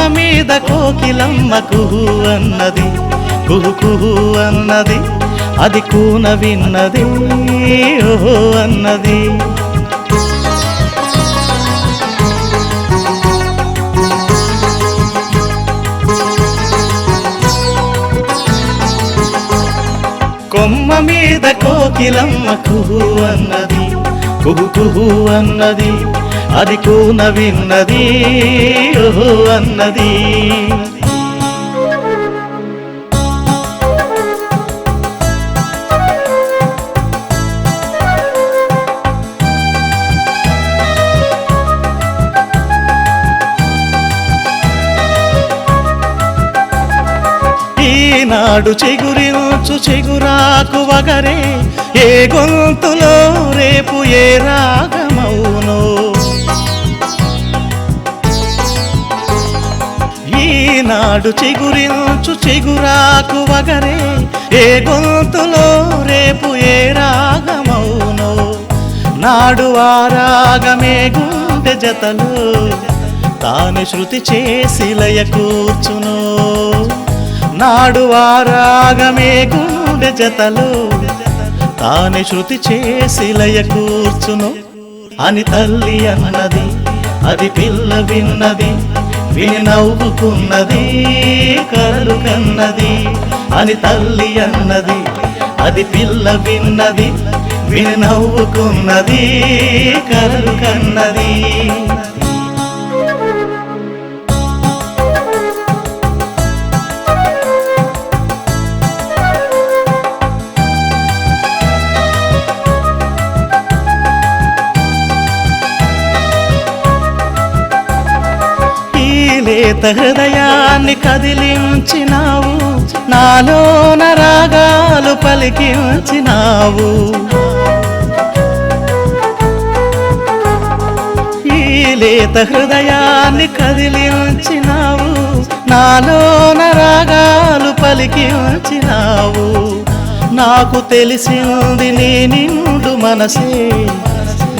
కొమ్మ మీద కోకిలమ్మ కుహు అన్నది. కుహు కుహు అన్నది. అది కూన విన్నది. ఓహో అన్నది. కొమ్మ మీద కోకిలమ్మ కుహు అన్నది. కుహు కుహు అన్నది. అది కూన విన్నది ఓహో అన్నది. ఈనాడు చెగురించు చెగురాకు వగరే ఏ గొంతులో రేపు ఏ రాగమౌనో? నాడు చిగురించు చిగురాకు వగరే ఏ గొంతులో రేపు ఏ రాగమౌనో? నాడు ఆ రాగమే గుండె జతలు తాను శృతి చేసి లయ కూర్చును. నాడు ఆ రాగమే గుండె జతలు తానే శృతి చేసి లయ కూర్చును. అని తల్లి అన్నది అది పిల్ల విన్నది విని నవ్వుకున్నది కలలు కన్నది అని తల్లి అన్నది అది పిల్ల విన్నది విని నవ్వుకున్నది కలలు కన్నది. లేత హృదయాన్ని కదిలించినావు. నాలో నరాగాలు పలికించినావు. ఈ లేత హృదయాన్ని కదిలించినావు. నాలో నరాగాలు పలికించినావు. నాకు తెలిసింది నీ నిండు మనసే.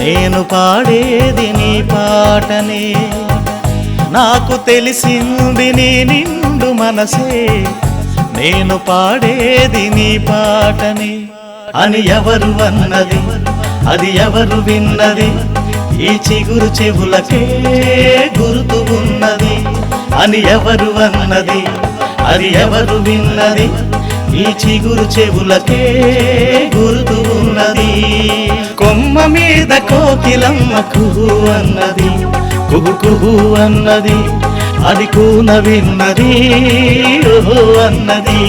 నేను పాడేది నీ పాటనే. నాకు తెలిసింది నీ నిండు మనసే. నేను పాడేది నీ పాటని. అని ఎవరు అన్నది? అది ఎవరు విన్నది? ఈ చిగురు చెవులకే గుర్తు ఉన్నది. అని ఎవరు అన్నది? అది ఎవరు విన్నది? ఈ చిగురు చెవులకే గుర్తు ఉన్నది. కొమ్మ మీద కోకిలమ్మకు అన్నది. కుబు కుబు అన్నది అది కూన విన్నది ఓహో అన్నది.